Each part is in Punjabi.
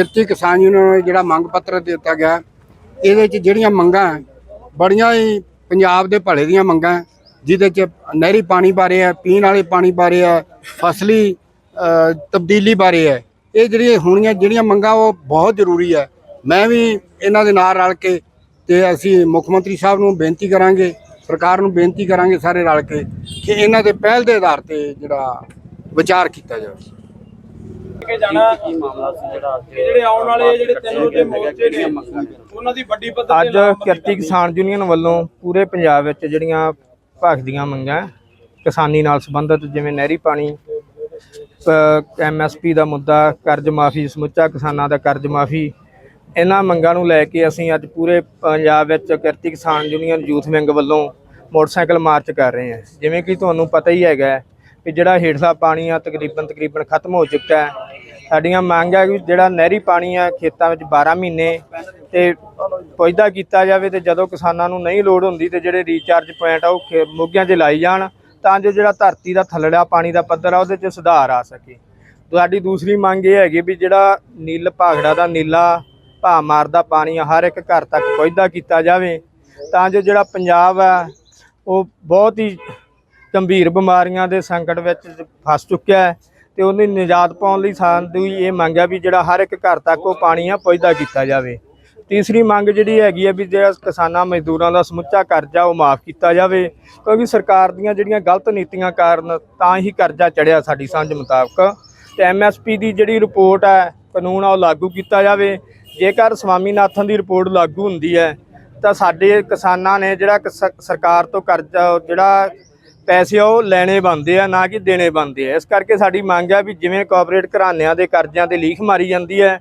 ਕਿਰਤੀ ਕਿਸਾਨ ਯੂਨੀਅਨ ਨੂੰ ਜਿਹੜਾ ਮੰਗ ਪੱਤਰ ਦਿੱਤਾ ਗਿਆ, ਇਹਦੇ ਚ ਜਿਹੜੀਆਂ ਮੰਗਾਂ ਬੜੀਆਂ ਹੀ ਪੰਜਾਬ ਦੇ ਭਲੇ ਦੀਆਂ ਮੰਗਾਂ ਜਿਹਦੇ ਚ ਨਹਿਰੀ ਪਾਣੀ ਬਾਰੇ ਹੈ, ਪੀਣ ਵਾਲੇ ਪਾਣੀ ਬਾਰੇ ਹੈ, ਫਸਲੀ ਤਬਦੀਲੀ ਬਾਰੇ ਹੈ, ਇਹ ਜਿਹੜੀਆਂ ਹੋਣੀਆਂ, ਜਿਹੜੀਆਂ ਮੰਗਾਂ ਉਹ ਬਹੁਤ ਜ਼ਰੂਰੀ ਹੈ। ਮੈਂ ਵੀ ਇਹਨਾਂ ਦੇ ਨਾਲ ਰਲ ਕੇ ਤੇ ਅਸੀਂ ਮੁੱਖ ਮੰਤਰੀ ਸਾਹਿਬ ਨੂੰ ਬੇਨਤੀ ਕਰਾਂਗੇ, ਸਰਕਾਰ ਨੂੰ ਬੇਨਤੀ ਕਰਾਂਗੇ ਸਾਰੇ ਰਲ ਕੇ ਕਿ ਇਹਨਾਂ ਦੇ ਪਹਿਲ ਦੇ ਆਧਾਰ ਤੇ ਜਿਹੜਾ ਵਿਚਾਰ ਕੀਤਾ ਜਾਵੇ। ਕੇ ਜਾਣਾ। ਕੀ ਮਾਮਲਾ ਸੀ ਜਿਹੜਾ ਅੱਜ ਜਿਹੜੇ ਆਉਣ ਵਾਲੇ ਜਿਹੜੇ ਤਿੰਨ ਰੋਜ਼ੇ ਮੋਰਚੇ ਨੇ? ਉਹਨਾਂ ਦੀ ਵੱਡੀ ਪੱਧਰ ਅੱਜ ਕਿਰਤੀ ਕਿਸਾਨ ਯੂਨੀਅਨ ਵੱਲੋਂ ਪੂਰੇ ਪੰਜਾਬ ਵਿੱਚ ਜਿਹੜੀਆਂ ਭਖਦੀਆਂ ਮੰਗਾਂ ਕਿਸਾਨੀ ਨਾਲ ਸੰਬੰਧਿਤ ਜਿਵੇਂ ਨਹਿਰੀ ਪਾਣੀ ਐਮਐਸਪੀ ਦਾ ਮੁੱਦਾ ਕਰਜ਼ ਮਾਫੀ ਸਮੁੱਚਾ ਕਿਸਾਨਾਂ ਦਾ ਕਰਜ਼ ਮਾਫੀ ਇਹਨਾਂ ਮੰਗਾਂ ਨੂੰ ਲੈ ਕੇ ਅਸੀਂ ਅੱਜ ਪੂਰੇ ਪੰਜਾਬ ਵਿੱਚ Kirti Kisan union youth wing ਵੱਲੋਂ ਮੋਟਰਸਾਈਕਲ ਮਾਰਚ ਕਰ ਰਹੇ ਹਾਂ। ਜਿਵੇਂ ਕਿ ਤੁਹਾਨੂੰ ਪਤਾ ਹੀ ਹੈਗਾ ਕਿ ਜਿਹੜਾ ਹੇਠਲਾ ਪਾਣੀ ਆ ਤਕਰੀਬਨ ਤਕਰੀਬਨ ਖਤਮ ਹੋ ਚੁੱਕਾ ਹੈ। ਸਾਡੀਆਂ ਮੰਗ ਹੈ ਕਿ ਜਿਹੜਾ ਨਹਿਰੀ ਪਾਣੀ ਆ ਖੇਤਾਂ ਵਿੱਚ 12 ਮਹੀਨੇ ਤੇ ਪੁੱਜਦਾ ਕੀਤਾ ਜਾਵੇ ਤੇ ਜਦੋਂ ਕਿਸਾਨਾਂ ਨੂੰ ਨਹੀਂ ਲੋੜ ਹੁੰਦੀ ਤੇ ਜਿਹੜੇ ਰੀਚਾਰਜ ਪੁਆਇੰਟ ਆ ਉਹ ਖੇ- ਮੋਗਿਆਂ 'ਚ ਲਾਈ ਜਾਣ, ਤਾਂ ਜੋ ਜਿਹੜਾ ਧਰਤੀ ਦਾ ਥੱਲੜਾ ਪਾਣੀ ਦਾ ਪੱਧਰ ਆ ਉਹਦੇ 'ਚ ਸੁਧਾਰ ਆ ਸਕੇ। ਤੁਹਾਡੀ ਦੂਸਰੀ ਮੰਗ ਇਹ ਹੈਗੀ ਵੀ ਜਿਹੜਾ ਨੀਲ ਭਾਖੜਾ ਦਾ ਨੀਲਾ ਭਾ ਮਾਰਦਾ ਪਾਣੀ ਆ, ਹਰ ਇੱਕ ਘਰ ਤੱਕ ਪਹੁੰਚਦਾ ਕੀਤਾ ਜਾਵੇ, ਤਾਂ ਜੋ ਜਿਹੜਾ ਪੰਜਾਬ ਆ, ਉਹ ਬਹੁਤ ਹੀ ਗੰਭੀਰ ਬਿਮਾਰੀਆਂ ਦੇ ਸੰਕਟ ਵਿੱਚ ਫਸ ਚੁੱਕਿਆ ਹੈ। ਤੇ ਉਹਨੇ ਨਿਜਾਤ ਪਾਉਣ ਲਈ ਸਾਨੂੰ ਇਹ ਮੰਗ ਆ ਵੀ ਜਿਹੜਾ ਹਰ ਇੱਕ ਘਰ ਤੱਕ ਉਹ ਪਾਣੀ ਆ ਪਹੁੰਚਦਾ ਕੀਤਾ ਜਾਵੇ। ਤੀਸਰੀ ਮੰਗ ਜਿਹੜੀ ਹੈਗੀ ਹੈ ਵੀ ਜਿਹੜਾ ਕਿਸਾਨਾਂ ਮਜ਼ਦੂਰਾਂ ਦਾ ਸਮੁੱਚਾ ਕਰਜ਼ਾ ਉਹ ਮਾਫ ਕੀਤਾ ਜਾਵੇ, ਕਿਉਂਕਿ ਸਰਕਾਰ ਦੀਆਂ ਜਿਹੜੀਆਂ ਗਲਤ ਨੀਤੀਆਂ ਕਾਰਨ ਤਾਂ ਹੀ ਕਰਜ਼ਾ ਚੜਿਆ ਸਾਡੀ ਸਮਝ ਮੁਤਾਬਕ। ਤੇ ਐਮਐਸਪੀ ਦੀ ਜਿਹੜੀ ਰਿਪੋਰਟ ਹੈ ਕਾਨੂੰਨ ਆ, ਉਹ ਲਾਗੂ ਕੀਤਾ ਜਾਵੇ। ਜੇਕਰ ਸਵਾਮੀਨਾਥਨ ਦੀ ਰਿਪੋਰਟ ਲਾਗੂ ਹੁੰਦੀ ਹੈ, ਤਾਂ ਸਾਡੇ ਕਿਸਾਨਾਂ ਨੇ ਜਿਹੜਾ ਸਰਕਾਰ ਤੋਂ ਕਰਜ਼ਾ, ਜਿਹੜਾ ਪੈਸੇ ਆ ਉਹ ਲੈਣੇ ਬੰਦੇ ਆ, ਨਾ ਕਿ ਦੇਣੇ ਬੰਦੇ ਆ। ਇਸ ਕਰਕੇ ਸਾਡੀ ਮੰਗ ਹੈ ਵੀ ਜਿਵੇਂ ਕਾਰਪੋਰੇਟ ਘਰਾਨਿਆਂ ਦੇ ਕਰਜ਼ਿਆਂ ਤੇ ਲੀਖ ਮਾਰੀ ਜਾਂਦੀ ਹੈ,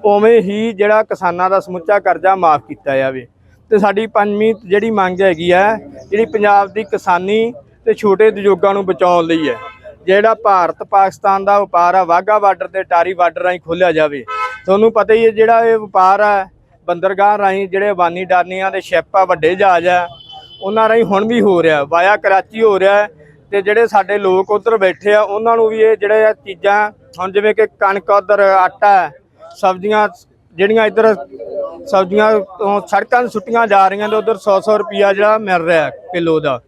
ਉਵੇਂ ਹੀ ਜਿਹੜਾ ਕਿਸਾਨਾਂ ਦਾ ਸਮੁੱਚਾ ਕਰਜ਼ਾ ਮਾਫ ਕੀਤਾ ਜਾਵੇ। ਤੇ ਸਾਡੀ ਪੰਜਵੀਂ ਜਿਹੜੀ ਮੰਗ ਹੈਗੀ ਹੈ ਜਿਹੜੀ ਪੰਜਾਬ ਦੀ ਕਿਸਾਨੀ ਤੇ ਛੋਟੇ ਉਦਯੋਗਾਂ ਨੂੰ ਬਚਾਉਣ ਲਈ ਹੈ, ਜਿਹੜਾ ਭਾਰਤ ਪਾਕਿਸਤਾਨ ਦਾ ਵਪਾਰ ਆ, ਵਾਹਗਾ ਬਾਰਡਰ ਤੇ ਟਾਰੀ ਬਾਰਡਰ ਰਾਹੀਂ ਖੋਲਿਆ ਜਾਵੇ। ਤੁਹਾਨੂੰ ਪਤਾ ਹੀ ਹੈ ਜਿਹੜਾ ਇਹ ਵਪਾਰ ਆ, ਬੰਦਰਗਾਹ ਰਾਹੀਂ ਜਿਹੜੇ ਅਬਾਨੀ ਡਾਨੀਆਂ ਦੇ ਸ਼ਿਪ ਆ, ਵੱਡੇ ਜਹਾਜ਼ ਆ ਉਹਨਾਂ ਰਾਹੀਂ ਹੁਣ ਵੀ ਹੋ ਰਿਹਾ, ਵਾਇਆ ਕਰਾਚੀ ਹੋ ਰਿਹਾ ਹੈ ਤੇ ਜਿਹੜੇ ਸਾਡੇ ਲੋਕ ਉਧਰ ਬੈਠੇ ਆ, ਉਹਨਾਂ ਨੂੰ ਵੀ ਇਹ ਜਿਹੜੇ ਚੀਜ਼ਾਂ, ਹੁਣ ਜਿਵੇਂ ਕਿ ਕਣਕ ਉਧਰ ਆਟਾ ਸਬਜ਼ੀਆਂ ਜਿਹੜੀਆਂ ਇੱਧਰ ਸਬਜ਼ੀਆਂ ਤੋਂ ਸੜਕਾਂ 'ਤੇ ਸੁੱਟੀਆਂ ਜਾ ਰਹੀਆਂ ਤੇ ਉਧਰ 100-100 ਰੁਪਿਆ ਜਿਹੜਾ ਮਿਲ ਰਿਹਾ ਕਿਲੋ ਦਾ।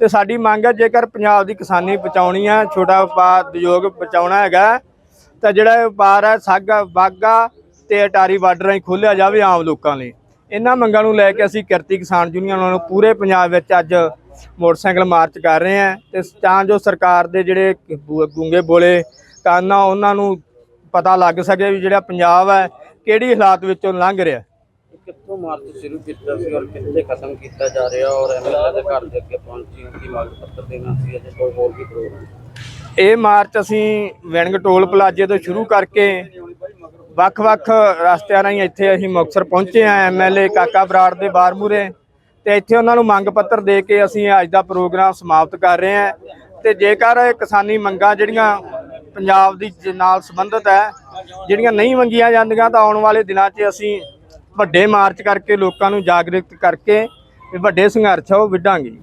ਤੇ ਸਾਡੀ ਮੰਗ ਹੈ ਜੇਕਰ ਪੰਜਾਬ ਦੀ ਕਿਸਾਨੀ ਬਚਾਉਣੀ ਹੈ, ਛੋਟਾ ਵਪਾਰ ਉਦਯੋਗ ਬਚਾਉਣਾ ਹੈਗਾ ਤਾਂ ਜਿਹੜਾ ਵਪਾਰ ਹੈ ਸਾਗਾ ਬਾਗਾ ਤੇ ਅਟਾਰੀ ਬਾਰਡਰ ਰਾਹੀਂ ਖੋਲ੍ਹਿਆ ਜਾਵੇ ਆਮ ਲੋਕਾਂ ਲਈ। ਇਹਨਾਂ ਮੰਗਾਂ ਨੂੰ ਲੈ ਕੇ ਅਸੀਂ ਕਿਰਤੀ ਕਿਸਾਨ ਯੂਨੀਅਨ ਵੱਲੋਂ ਪੂਰੇ ਪੰਜਾਬ ਵਿੱਚ ਅੱਜ ਮੋਟਰਸਾਈਕਲ ਮਾਰਚ ਕਰ ਰਹੇ ਹਾਂ ਤੇ ਤਾਂ ਜੋ ਸਰਕਾਰ ਦੇ ਜਿਹੜੇ ਗੂੰਗੇ ਬੋਲੇ ਕੰਨ ਆ ਉਹਨਾਂ ਨੂੰ ਪਤਾ ਲੱਗ ਸਕੇ ਵੀ ਜਿਹੜਾ ਪੰਜਾਬ ਹੈ ਕਿਹੜੀ ਹਾਲਾਤ ਵਿੱਚੋਂ ਲੰਘ ਰਿਹਾ। ਕਿੱਥੋਂ ਮਾਰਚ ਸ਼ੁਰੂ ਕੀਤਾ ਸੀ ਔਰ ਕਿੱਥੇ ਖਤਮ ਕੀਤਾ ਜਾ ਰਿਹਾ ਔਰ ਐਮਐਲਏ ਦੇ ਘਰ ਦੇ ਅੱਗੇ ਪਹੁੰਚੀ ਉਹਦੀ ਮੰਗ ਪੱਤਰ ਦੇਣਾ ਸੀ ਅਜੇ ਕੋਈ ਹੋਰ ਵੀ ਪ੍ਰੋਗਰਾਮ? ਇਹ ਮਾਰਚ ਅਸੀਂ ਵਿੰਗ ਟੋਲ ਪਲਾਜ਼ੇ ਤੋਂ ਸ਼ੁਰੂ ਕਰਕੇ ਵੱਖ-ਵੱਖ ਰਸਤਿਆਂ ਰਾਹੀਂ ਇੱਥੇ ਅਸੀਂ ਮੁਕਤਸਰ ਪਹੁੰਚੇ ਆ ਐਮਐਲਏ ਕਾਕਾ ਬਰਾੜ ਦੇ ਬਾਰ ਮੂਹਰੇ ਤੇ ਇੱਥੇ ਉਹਨਾਂ ਨੂੰ ਮੰਗ ਪੱਤਰ ਦੇ ਕੇ ਅਸੀਂ ਅੱਜ ਦਾ ਪ੍ਰੋਗਰਾਮ ਸਮਾਪਤ ਕਰ ਰਹੇ ਹਾਂ। ਤੇ ਜੇਕਰ ਇਹ ਕਿਸਾਨੀ ਮੰਗਾਂ ਜਿਹੜੀਆਂ ਪੰਜਾਬ ਦੀ ਨਾਲ ਸੰਬੰਧਿਤ ਹੈ, ਜਿਹੜੀਆਂ ਨਹੀਂ ਮੰਗੀਆਂ ਜਾਂਦੀਆਂ, ਤਾਂ ਆਉਣ ਵਾਲੇ ਦਿਨਾਂ 'ਚ ਅਸੀਂ ਵੱਡੇ ਮਾਰਚ ਕਰਕੇ ਲੋਕਾਂ ਨੂੰ ਜਾਗਰੂਕ ਕਰਕੇ ਵੱਡੇ ਸੰਘਰਸ਼ ਉਹ ਵਿੱਢਾਂਗੇ।